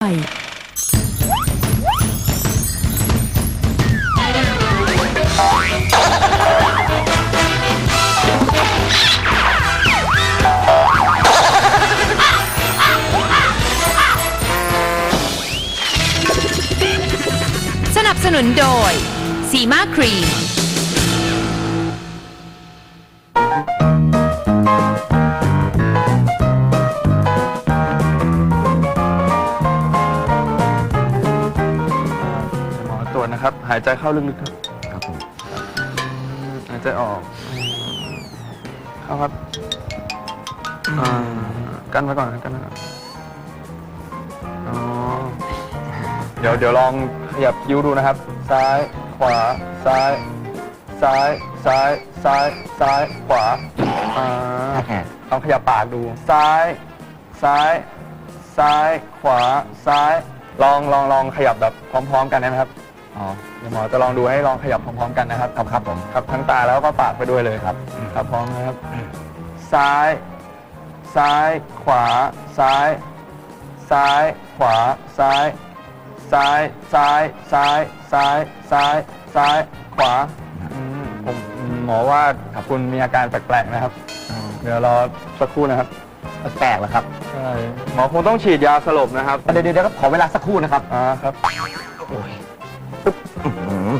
สนับสนุนโดย สีมาครีม อตรวจนะครับ หายใจเข้าลึกๆครับ ครับผมหายใจออก เข้าครับอ่ากันไว้ก่อนนะกันไว้ก่อนอ๋อเดี๋ยวเดี๋ยวลองขยับคิ้วดูนะครับ ซ้ายขวา ซ้าย ซ้าย ซ้าย ซ้าย ซ้าย ขวาอ่าลองขยับปากดู ซ้าย ซ้าย ซ้าย ขวา ซ้าย ลองลองลองขยับแบบพร้อม ๆ กันได้ไหมครับ อ๋อเดี๋ยวหมอจะลองดูให้ลองขยับพร้อมๆกันนะครับครับครับผมครับทั้งตาแล้วก็ปากไปด้วยเลยครับ ครับพร้อมนะครับ ซ้าย ซ้าย ขวา ซ้าย ซ้าย ขวา ซ้าย ซ้าย ซ้าย ซ้าย ซ้าย ซ้าย ซ้าย ขวาอืมผมหมอว่าคุณมีอาการแปลกๆนะครับ เดี๋ยวรอสักครู่นะครับแปลกเหรอครับใช่หมอคงต้องฉีดยาสลบนะครับ เดี๋ยวเดี๋ยวเดี๋ยวครับขอเวลาสักครู่นะครับ อ่าครับ โอ้ย ปึ๊บอื้อหือ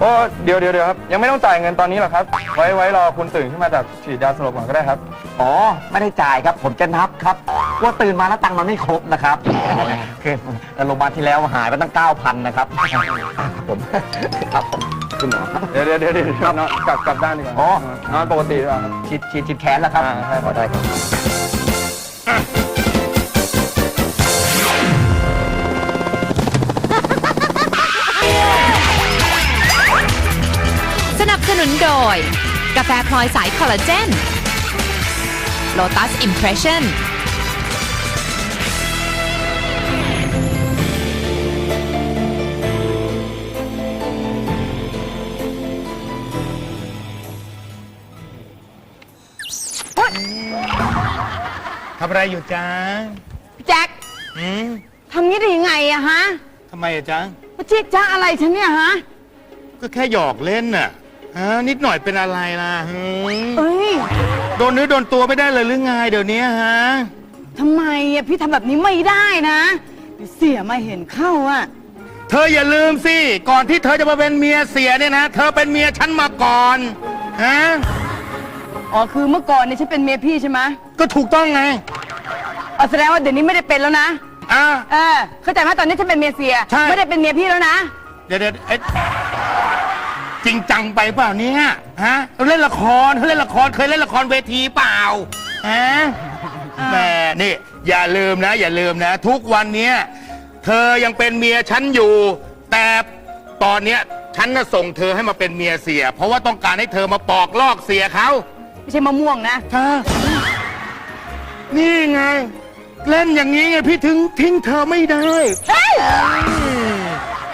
โอ้เดี๋ยวเดี๋ยวเดี๋ยวครับ ยังไม่ต้องจ่ายเงินตอนนี้หรอกครับ ไว้ไว้รอคุณตื่นขึ้นมาจากฉีดยาสลบก่อนก็ได้ครับ อ๋อ ไม่ได้จ่ายครับ ผมจะนับครับ ว่าตื่นมาแล้วตังค์มันไม่ครบนะครับคือโรงพยาบาลที่แล้วหายไปตั้ง 9,000 นะครับครับผมครับผมคุณหมอครับเดี๋ยวเดี๋ยวเดี๋ยวเดี๋ยวนอนกลับกลับด้านดีกว่าอ๋อ นอนปกติดีกว่าครับ ฉีดฉีดฉีดแขนแล้วครับอ่าใช่ครับอ๋อได้ครับ สนุนโดยกาแฟพลอยสายคอลลาเจน Lotus Impression ทำอะไรอยู่จ้าแจ็คอืมทำงี้ได้ยังไงอะฮะทำไมอะจ้ามาจีจ้าอะไรฉันเนี่ยฮะ ก็แค่หยอกเล่นน่ะ ฮะนิดหน่อยเป็นอะไรล่ะหืมเอ้ยโดนเนื้อโดนตัวไม่ได้เลยหรือไงเดี๋ยวนี้ฮะ ทำไมอะพี่ทำแบบนี้ไม่ได้นะเดี๋ยวเสียมาเห็นเข้าอะเธออย่าลืมสิ ก่อนที่เธอจะมาเป็นเมียเสียเนี่ยนะ เธอเป็นเมียฉันมาก่อน ฮะ อ๋อคือเมื่อก่อนเนี่ยฉันเป็นเมียพี่ใช่ไหมก็ถูกต้องไง อ๋อแสดงว่าเดี๋ยวนี้ไม่ได้เป็นแล้วนะอะ เออเข้าใจไหมตอนนี้ฉันเป็นเมียเสีย ใช่ ไม่ได้เป็นเมียพี่แล้วนะ เดี๋ยวเดี๋ยวเอ๊ะ จริงจังไปเปล่าเนี่ยฮะเล่นละครเขาเล่นละครเคยเล่นละครเวทีเปล่าฮะแหม่นี่อย่าลืมนะ อย่าลืมนะ ทุกวันเนี้ยเธอยังเป็นเมียฉันอยู่ แต่ตอนเนี้ยฉันน่ะส่งเธอให้มาเป็นเมียเสีย เพราะว่าต้องการให้เธอมาปอกลอกเสียเขาไม่ใช่มะม่วงนะค่ะนี่ไง เล่นอย่างนี้ไงพี่ถึงทิ้งเธอไม่ได้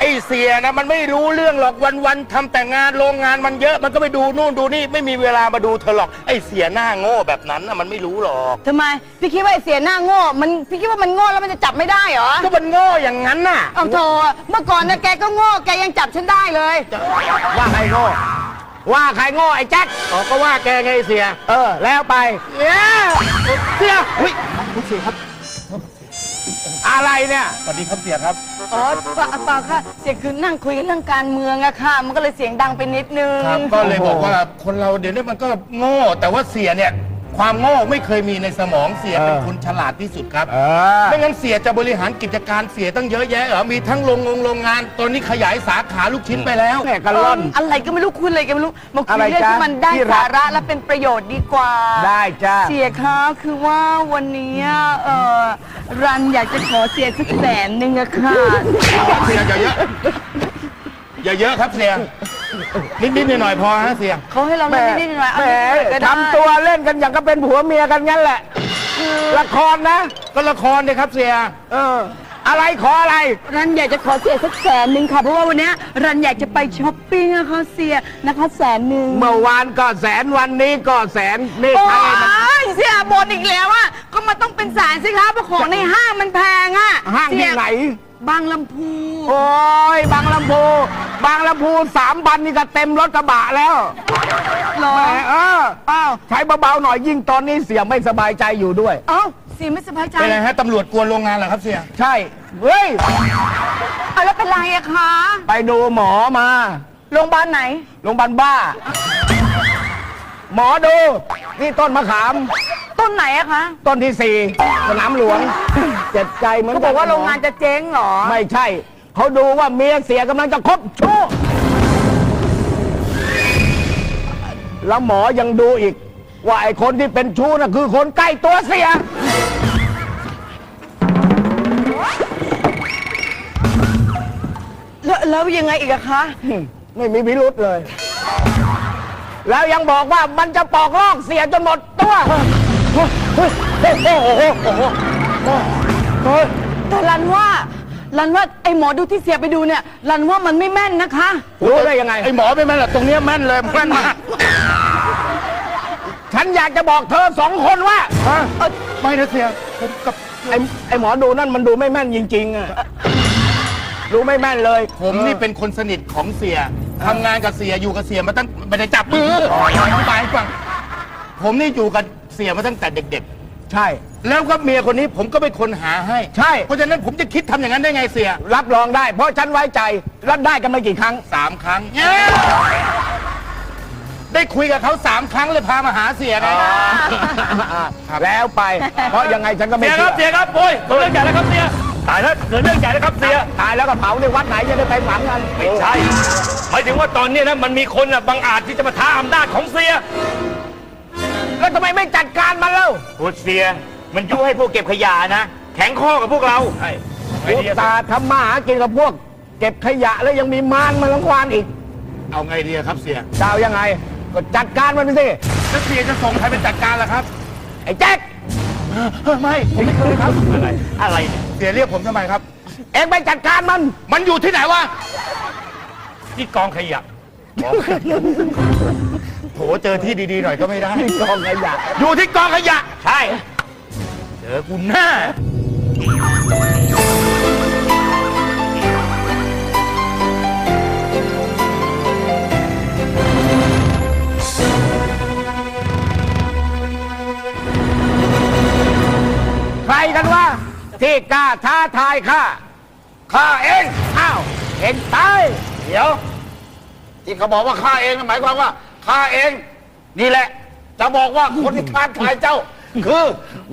ไอ้เสียนะมันไม่รู้เรื่องหรอกวันๆทำแต่งานโรงงานมันเยอะมันก็ไปดูนู่นดูนี่ไม่มีเวลามาดูเธอหรอกไอ้เสียหน้าโง่แบบนั้นน่ะมันไม่รู้หรอกทำไม พี่คิดว่าไอ้เสียหน้าโง่ มันพี่คิดว่ามันโง่แล้วมันจะจับไม่ได้เหรอก็มันโง่อย่างนั้นน่ะเอาโธ่เมื่อก่อนนะแกก็โง่แกยังจับฉันได้เลย ว่าใครโง่ว่าใครโง่ไอ้แจ็คอ๋อก็ว่าแกไงไอ้เสีย เออแล้วไปเนี่ยเสียอุ้ยเสียครับ อะไรเนี่ย สวัสดีครับเสียครับ อ๋อเปล่าเปล่าค่ะ เสียงคือนั่งคุยกันเรื่องการเมืองอะค่ะ มันก็เลยเสียงดังไปนิดนึง ครับก็เลยบอกว่าคนเราเดี๋ยวนี้มันก็โง่ แต่ว่าเสียเนี่ย ความโง่ไม่เคยมีในสมองเสียเป็นคนฉลาดที่สุดครับไม่งั้นเสียจะบริหารกิจการเสียตั้งเยอะแยะเหรอมีทั้งโรงงงโรงงาน ตอนนี้ขยายสาขาลูกชิ้นไปแล้ว แม่กันล่อนเอะไรก็ไม่รู้คุยอะไรก็ไม่รู้มาคุอะยไรเรื่องจ๊ะที่มันได้ที่รักสาระและเป็นประโยชน์ดีกว่า ได้จ้าเสียคะคือว่าวันนี้เออรันอยากจะขอเสียสักแสนหนึ่งอะค่ะ เสียอย่าเยอะ อย่าเยอะครับเสีย นิดนิดหน่อยหน่อยๆพอฮะเสีย เขาให้เราเล่นนิดๆหน่อยๆแหมเอานิดๆก็ได้ ทำตัวเล่นกันอย่างก็เป็นผัวเมียกันงั้นแหละ ละครนะ ก็ละครเนี่ยครับเสีย เออ อะไรขออะไร รันอยากจะขอเสียสักแสนหนึ่งค่ะ เพราะว่าวันนี้รันอยากจะไปช้อปปิ้งอะค่ะเสียนะคะแสนหนึ่งเมื่อวานก็แสนวันนี้ก็แสนนี่โอ้ใครนะยเสียบนอีกแล้วอะก็มันต้องเป็นแสนสิคะเพราะของในห้างมันแพงอะห้างที่ไหน บางลำพู โอ้ยบางลำพู บางลำพูสามบันนี่ก็เต็มรถกระบะแล้วเหรอแหมเอออ้าวใช้เบาๆหน่อยยิ่งตอนนี้เสียไม่สบายใจอยู่ด้วย เอ้าเสียไม่สบายใจเป็นไรฮะตำรวจกวนโรงงานเหรอครับเสียใช่ เฮ้ย เอาแล้วเป็นไรอะคะไปดูหมอมา โรงพยาบาลไหน โรงพยาบาลบ้า หมอดู นี่ต้นมะขาม ต้นไหนอะคะต้นที่สี่สนามหลวง เจ็บใจเหมือนเขาบอกว่าโรงงานจะเจ๊งเหรอ ไม่ใช่ เขาดูว่าเมียเสียกำลังจะคบชู้แล้วหมอยังดูอีก ว่าไอ้คนที่เป็นชู้น่ะคือคนใกล้ตัวเสีย แล้วแล้วยังไงอีกอะคะ ไม่มีพิรุษเลย แล้วยังบอกว่ามันจะปอกลอกเสียจนหมดตัว โอ้โหโอ้โหโอ้โหโอ้โหโอ้โหแต่รันว่ารันว่าไอ้หมอดูที่เสียไปดูเนี่ยรันว่ามันไม่แม่นนะคะ รู้ได้ยังไง ไอหมอไม่แม่นหรอกตรงเนี้ยแม่นเลยแม่นมากฉันอยากจะบอกเธอสองคนว่าไม่นะเสียผมกับไอ้ไอ้หมอดูนั่นมันดูไม่แม่นจริงๆอะดูไม่แม่นเลย ผมนี่เป็นคนสนิทของเสียทำงานกับเสียอยู่กับเสียมาตั้งไม่ได้จับมืออธิบายให้ฟังผมนี่อยู่กับเสียมาตั้งแต่เด็ก ใช่ ๆ แล้วก็เมียคนนี้ผมก็เป็นคนหาให้ ใช่ เพราะฉะนั้นผมจะคิดทำอย่างนั้นได้ไงเสียรับรองได้ เพราะฉันไว้ใจรับได้กันไม่กี่ครั้ง สามครั้ง ได้คุยกับเขาสามครั้งเลยพามาหาเสียไงแล้วไป เพราะยังไงฉันก็ไม่เสียคเชื่รับอเสียครับโอ้ยเกิดเรื่องใหญ่แล้วครับเสียตายแล้วเกิดเรื่องใหญ่แล้วครับเสียตายแล้วก็เผาในวัดไหนจะได้ไปฝังกันไม่ใช่หมายถึงว่าตอนนี้นะมันมีคนอะบังอาจที่จะมาท้าอำนาจของเสีย แล้วทำไมไม่จัดการมันเล่าพูดเสีย มันยุให้พวกเก็บขยะนะ แข็งข้อกับพวกเราใช่อุตส่าห์ทำมาหากินกับพวก เก็บขยะแล้วยังมีมารมาลังควานอีก เอาไงดีอะครับเสียจะเอายังไง ก็จัดการมันไปสิแล้วเสียจะส่งใครเป็นจัดการล่ะครับ ไอ้แจ็คไม่ผมไม่เคยครับอะไรอะไรเนี่ยเสียเรียกผมทำไมครับ เอ็งไปจัดการมัน มันอยู่ที่ไหนวะที่กองขยะโถเจอที่ดีๆหน่อยก็ไม่ได้กองขยะอยู่ที่กองขยะ ใช่ เจอกูแน่ใครกันวะที่กล้าท้าทายข้าข้าเองอ้าวเอ็งตายเดี๋ยว ที่เขาบอกว่าข้าเองนั่นหมายความว่า ข้าเอง นี่แหละ จะบอกว่าคนที่ท้าทายเจ้า คือ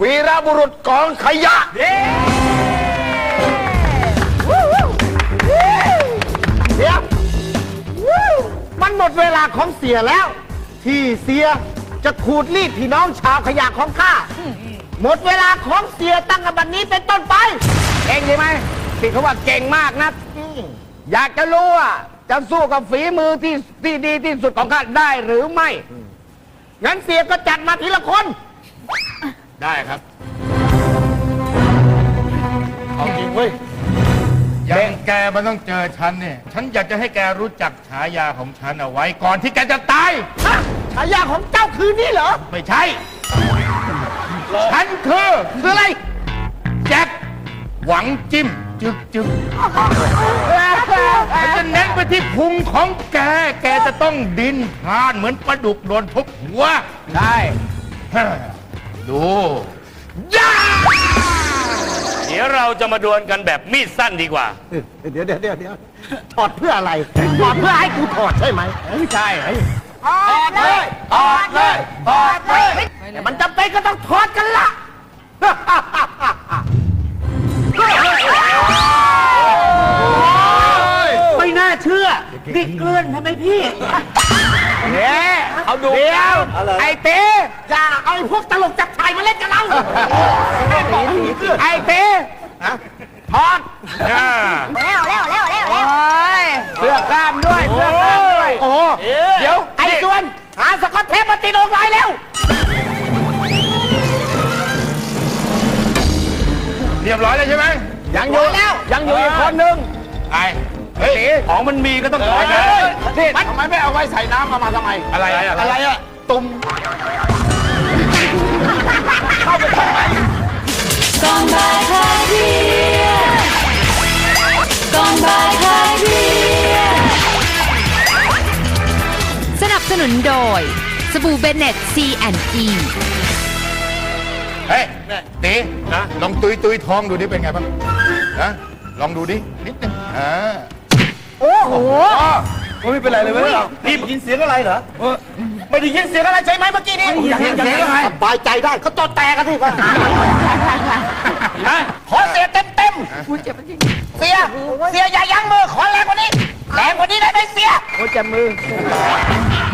วีรบุรุษกองขยะเดี๋ยวมันหมดเวลาของเสียแล้ว ที่เสียจะขูดรีดพี่น้องชาวขยะของข้า หมดเวลาของเสียตั้งแต่บัดนี้เป็นต้นไปเก่งใช่ไหมที่เขาว่าเก่งมากนะ อยากจะรู้ว่า จะสู้กับฝีมือที่ที่ดีที่สุดของข้าได้หรือไม่ งั้นเสียก็จัดมาทีละคน ได้ครับ เอาจริงเว้ยยังแกมันต้องเจอฉันเนี่ย ฉันอยากจะให้แกรู้จักฉายาของฉันเอาไว้ ก่อนที่แกจะตาย ฮะฉายาของเจ้าคือนี่เหรอ ไม่ใช่ ฉันคือ คืออะไร แจ็คหวังจิ้ม จึกจึกฉันจะเน้นไปที่พุงของแก แกจะต้องดินพลานเหมือนปลาดุกโดนทุบหัวใช่ดูย่าเดี๋ยวเราจะมาดวลกันแบบมีดสั้นดีกว่า เดี๋ยวเดี๋ยวเดี๋ยวเดี๋ยวถอดเพื่ออะไร ถอดเพื่อให้กูถอดใช่ไหมไม่ใช่ถอดเลยถอดเลยถอดเลยแต่มันจำเป็นก็ต้องถอดกันละ ไม่น่าเชื่อดิเกลื่อนทำไมพี่ เนี่ยเอาดูเดี๋ยวไอ้เต้อย่าเอาไอ้พวกตลกจับชายมาเล่นกับเราไอ้เต้ถอดแล้วแล้วแล้วแล้วแล้วเสื้อกล้ามด้วยเสื้อกล้ามด้วยโอ้โหเดี๋ยวไอ้ส่วนหาสกอตเทปมาติดอกไว้เร็ว เรียบร้อยแล้วใช่ไหมยังอยู่แล้ว ยังอยู่อีกคนนึงไอ้เฮ้ยของมันมีก็ต้องถอยนะนี่ทำไมไม่เอาไว้ใส่น้ำมาทำไม อะไรอะไรอะตุ่มเข้าไปทำไมกองบายคาเครียกองบายคาเครียสนับสนุนโดยสบู่เบเนตซี เฮ้ยตีนะลองตุยตุยท้องดูดิเป็นไงบ้างนะลองดูดินิดนึงอ่าไม่เป็นไรเลยเว้ยนี่ยินเสียงอะไรเหรอไม่ได้ยินเสียงอะไรใช่ไหมเมื่อกี้นี้เสียงอะไรสบายใจได้เขาตอแตกันที่ว่าขอเสียเต็มเต็มเสียเสียอย่ายั้งมือขอแรงกว่านี้แรงกว่านี้ได้ไหมเสีย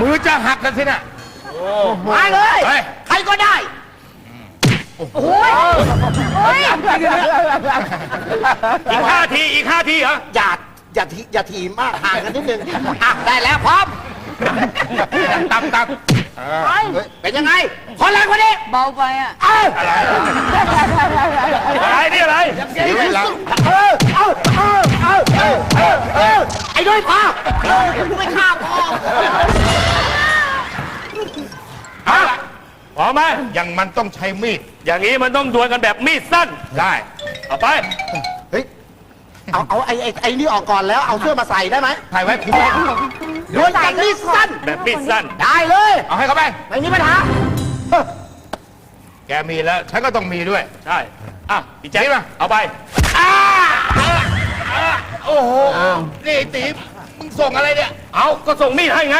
มือจะหักกันสินะมาเลยเฮ้ยใครก็ได้ อีกห้าทีอีกห้าทีเหรออย่าอย่าทีอย่าทีมากห่างกันนิดนึงอะได้แล้วพร้อมตับตับเฮ้ยเป็นยังไงขอแรงกว่านี้เบาไปอะเอ้ยอะไรนี่อะไรเดี๋ยวให้เราเออเออเออเออเออเออเออไอ้ด้วยพ่อเออไม่ฆ่าพ่อเอาละ พร้อมไหมยังมันต้องใช้มีดอย่างนี้มันต้องดวลกันแบบมีดสั้น ได้ เอาไป เฮ้ย เอาเอาไอ้ไอ้ไอ้นี่ออกก่อนแล้วเอาเสื้อมาใส่ได้ไหมถ่ายไว้พิมพ์ไว้โดนกันนี่สั้น แบบมีดสั้น ได้เลย เอาให้เขาไปไม่มีปัญหา แกมีแล้ว ฉันก็ต้องมีด้วย ใช่ อะพี่แจ๊คนี่มาเอาไปโอ้โห นี่ไอ้ตีมึงส่งอะไรเนี่ย เอาก็ส่งมีดให้ไง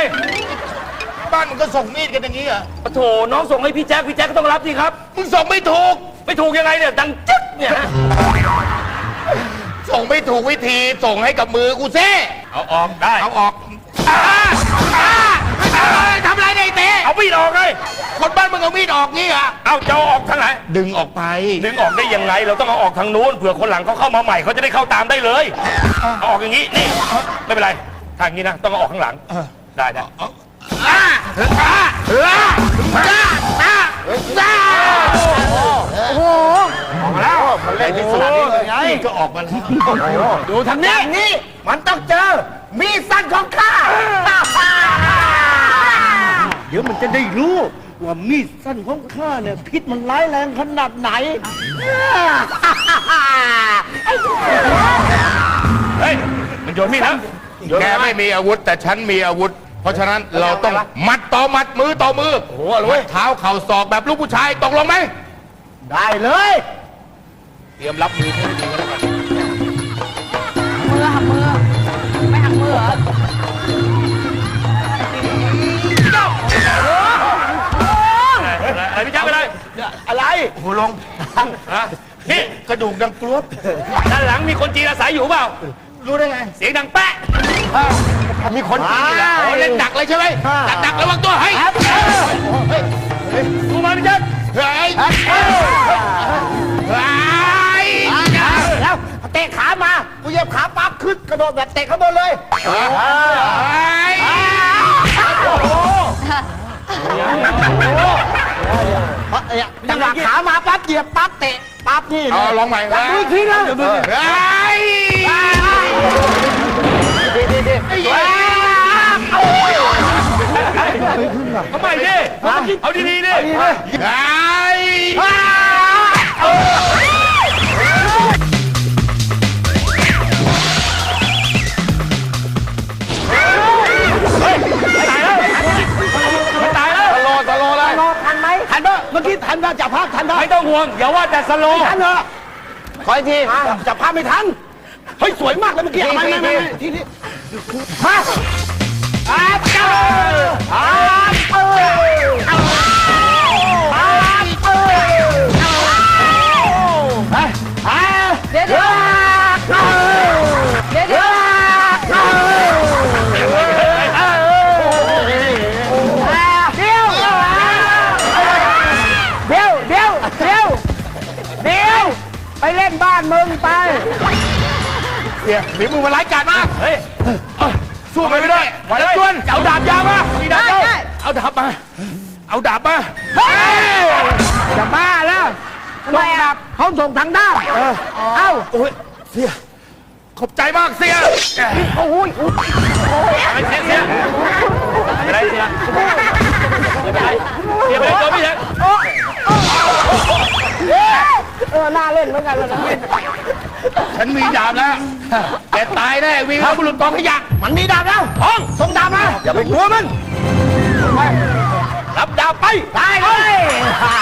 บ้านมึงก็ส่งมีดกันอย่างนี้เหรอปะโถน้องส่งให้พี่แจ๊คพี่แจ๊คก็ต้องรับสิครับ มึงส่งไม่ถูก ไม่ถูกยังไงเนี่ย ดังจึ๊กเนี่ยฮะส่งไม่ถูกวิธีส่งให้กับมือกูซิเอาออกได้ เอาออกอ่าอ่าอ่าทำอะไรเนี่ยไอ้เต๋เอามีดออกเลย คนบ้านมึงเอามีดออกงี้เหรอเอาจะเอาออกทางไหน ดึงออกไป ดึงออกได้ยังไง เราต้องเอาออกทางนู้นเผื่อคนหลังเขาเข้ามาใหม่เขาจะได้เข้าตามได้เลยเอาออกอย่างนี้ นี่ ไม่เป็นไร ทางนี้นะ ต้องเอาออกข้างหลัง ได้ได้อ่าอ่า มาแล้วมันเล่นที่สนามนี้เลยไงก็ออกมาแล้วดูทางนี้นี่ มันต้องเจอ มีดสั้นของข้า เดี๋ยวมันจะได้รู้ว่ามีดสั้นของข้าเนี่ยพิษมันร้ายแรงขนาดไหน เฮ้ย มันโยนมีดแล้วแกไม่มีอาวุธแต่ฉันมีอาวุธ เพราะฉะนั้นเราต้องมัดต่อมัดมือต่อมือโอ้โหมัดเท้าเข่าศอกแบบลูกผู้ชายตกลงไหม ได้เลย เตรียมรับมือให้ดีแล้วกันมือหักมือ ไม่หักมือเหรออะไรพี่แจ๊คไปเลยอะไรหูลงฮะนี่กระดูกดังกรวบด้านหลังมีคนจีนอาศัยอยู่เปล่า รู้ได้ไง เสียงดังแปะ มีคนจีนอยู่แล้วโอ้เล่นดักเลยใช่ไหมดักดักระวังตัวเฮ้ยดูมาพี่แจ๊คเฮ้ยเฮ้ยแล้วเตะขามากูเหยียบขาปั๊บขึ้นกระโดดแบบเตะข้างบนเลยเฮ้ยจังหวะขามาปั๊บเหยียบปั๊บเตะปั๊บนี่เอาลองใหม่ดูอีกทีนะ เฮ้ยเอาใหม่ดิเอาดีๆดิเฮ้ยตายแล้วตะโลตะโลเลยทันไหมทันปะเมื่อกี้ทันปะจับภาพทันปะไม่ต้องห่วงอย่าว่าแต่สโลทันเหรอขออีกทีจับภาพไม่ทันเฮ้ยสวยมากเลยเมื่อกี้ไม่ไม่ไม่ไม่ทีนี้ ฮะอาเจ้อาบเจ้าอาบเจ้าเดี๋ยวเดี๋ยวเดี๋ยวเดี๋ยวไปเล่นบ้านมึงไปเดี๋ยวมึงมาไล่การมากเฮ้ย สู้มันไม่ได้ไหวเลยจวนเอาดาบยาวมามีดาบได้ด้วยได้เอาดาบมา เอาดาบมาจะบ้าแล้วส่งดับเขาส่งทางด้านเอ้าโอ้ยเสียขอบใจมากเสียโอ้ยอะไรเสียเสียอะไรเสียเสียไปเลยเสียไปเลยตัวพี่แจ๊คเออน่าเล่นเหมือนกันแล้วนะ ฉันมีดาบแล้วแกตายแน่วีรบุรุษกองขยะมันมีดาบแล้วห้องส่งดาบมาอย่าไปกลัวมันรับดาบไปตายเลยฮ่า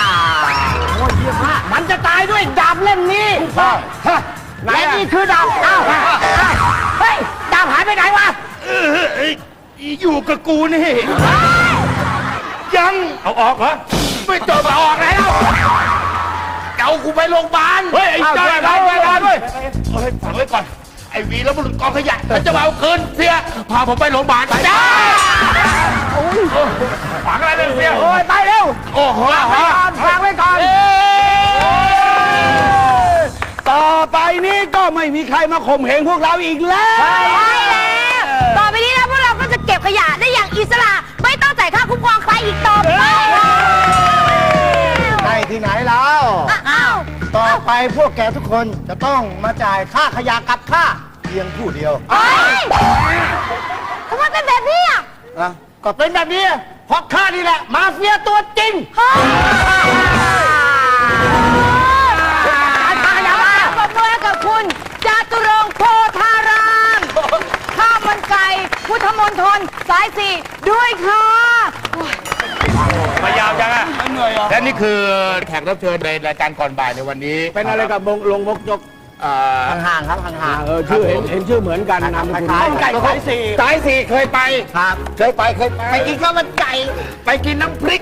โอ้ยเยี่ยมมากมันจะตายด้วยดาบเล่มนี้ฮะและนี่คือดาบอ้าวอ้าวเฮ้ยดาบหายไปไหนวะเออเอ้ยอยู่กับกูนี่ยังเอาออกเหรอไม่จบออกแล้ว เกากูไปโรงพยาบาลเฮ้ยไอ้เอาเจ้าช่วยไอ้เราเราด้วยไอ้เราเราด้ด้ววยยเฮ้ยฝังไว้ก่อน ไอ้วีแล้วบุรุษกองขยะแล้วจะมาเอาคืนเสีย พาผมไปโรงพยาบาลจ้าฝังอะไรเนี่ยเสีย โอ้ยไปเร็ว โอ้โหฝากไว้ก่อนฝากไว้ก่อนต่อไปนี้ก็ไม่มีใครมาข่มเหงพวกเราอีกแล้วใช่แล้วต่อไปนี้นะพวกเราก็จะเก็บขยะได้อย่างอิสระ ไม่ต้องจ่ายค่าคุ้มครองใครอีกต่อไป ไปพวกแกทุกคนจะต้องมาจ่ายค่าขยะกับค่าเพียงผู้เดียวเฮ้ยทำไมเป็นแบบนี้อะนะก็เป็นแบบนี้เพราะข้านี่แหละ มาเฟียตัวจริงเฮ้ยขยะมาปรบมือให้กับคุณจาตุรงค์โพธาราม ข้าวมันไก่ พุทธมณฑลสายสี่ด้วยค่ะ มายาวจังอะและนี่คือแขกรับเชิญในรายการก่อนบ่ายในวันนี้เป็นอะไรกับบงลงมกจกเอ่อห่างๆครับห่าง เออชื่อเห็นเห็นชื่อเหมือนกันนามสกุลคล้ายๆต้นไก่สายสี่ สายสี่เคยไป ๆครับ เคยไปเคยไป ไปกินข้าวมันไก่ไปกินน้ำพริก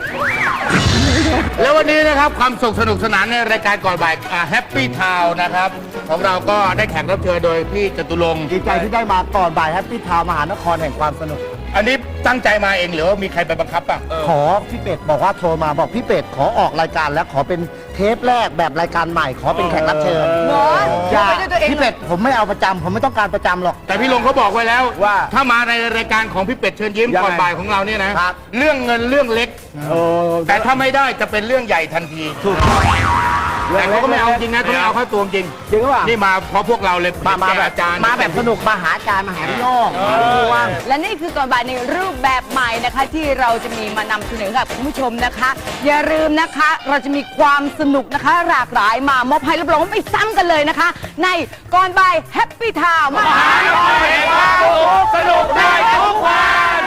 แล้ววันนี้นะครับความสุขสนุกสนานในรายการก่อนบ่ายแฮปปี้ทาวนะครับ ของเราก็ได้แขกรับเชิญโดยพี่จตุรงค์ดีใจที่ได้มาก่อนบ่ายแฮปปี้ทาวมหานครแห่งความสนุก อันนี้ ตั้งใจมาเองหรือว่ามีใครไปบังคับป่ะขอพี่เป็ดบอกว่าโทรมาบอกพี่เป็ดขอออกรายการแล้วขอเป็นเทปแรกแบบรายการใหม่ ขอเป็นแขกรับเชิญเหรออย่าไปด้วยตัวเองพี่เป็ดผมไม่เอาประจำผมไม่ต้องการประจำหรอก แต่พี่ลงเขาบอกไว้แล้วว่าถ้ามาในรายการของพี่เป็ดเชิญยิ้มยังไงก่อนบ่ายของเราเนี่ยนะครับ เรื่องเงินเรื่องเล็กโอ้แต่ถ้าไม่ได้จะเป็นเรื่องใหญ่ทันที ถูก แต่เขาก็ไม่เอาจริงนะเขาไม่เอาเข้าตัวจริง จริงหรือเปล่านี่มาเพราะพวกเราเลยมามาแจกแบบอาจารย์มาแบบสนุกมาหาอาจารย์มาหาพี่โย่งว่าง และนี่คือก่อนบ่ายในรูปแบบใหม่นะคะ ที่เราจะมีมานำเสนอกับคุณผู้ชมนะคะ อย่าลืมนะคะ เราจะมีความสนุกนะคะ หลากหลายมามอบให้รับรองว่าไม่ซ้ำกันเลยนะคะ ในก่อนบ่ายแฮปปี้ทาวมาสนุกได้ทุกวัน